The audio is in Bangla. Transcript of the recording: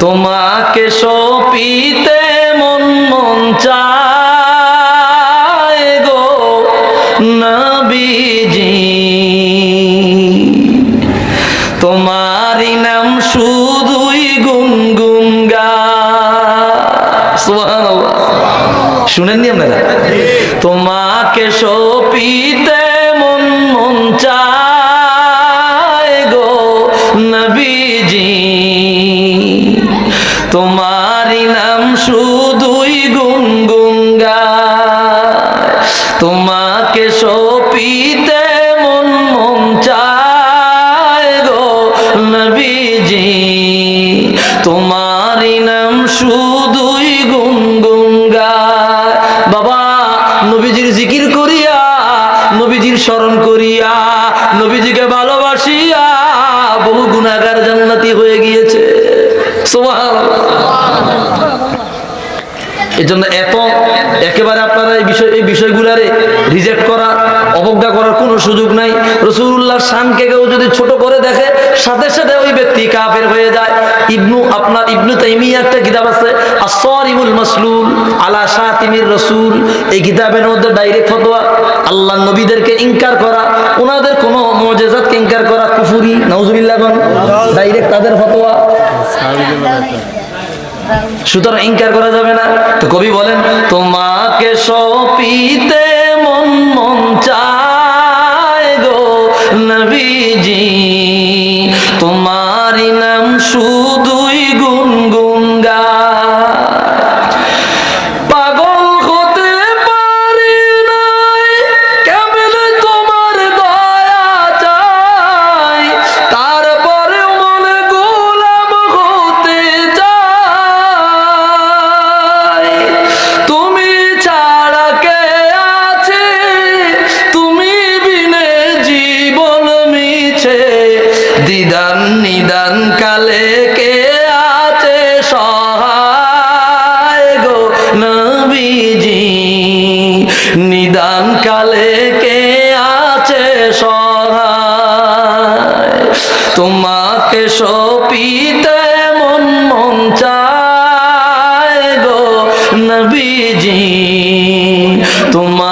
তোমাকে সপিতে মন মন চায় গো নবীজি। তোমারই নাম শুধুই গুনগুন গা। শুনেননি আপনারা? তোমাকে সপিতে মন মন চায় তোমারই নাম শুধুই গুনগুন গায়। তোমাকে সপিতে মন মন চায় গো নবীজি। তোমারই নাম শুধুই গুনগুন গায়। বাবা, নবীজির জিকির করিয়া, নবীজির স্মরণ করিয়া, নবীজিকে ভালোবাসিয়া বহু গুণাগার জান্নাতি হয়ে গিয়েছে। এত একেবারে আপনারা এই বিষয় এই বিষয়গুলারে রিজেক্ট করা, অবজ্ঞা করার কোনো সুযোগ নাই। শানকে কেউ যদি ছোট করে দেখে, সাথে সাথে ওই ব্যক্তি কাফের হয়ে যায়। ইবনু আপনার ইবনু একটা কিতাব আছে আসরিমুল মাসলুল আলা শাতিমির রসুল। এই কিতাবের মধ্যে ডাইরেক্ট ফতোয়া আল্লাহ নবীদেরকে ইনকার করা ওনাদের কোনো মজেজাতকে ইনকার করা কুফুরি, নাউজুবিল্লাহ ডাইরেক্ট তাদের ফতোয়া। সুতরাং ইনকার করা যাবে না। তো কবি বলেন, তোমাকে সপিতে মন মন চায় গো নবীজি। তোমারই নাম শুধুই কালে কে আছে সহায় গো নবীজি? নিদান কালে কে আছে সহায়? তোমাকে সপিতে মন মন চায় গো নবীজি। তোমার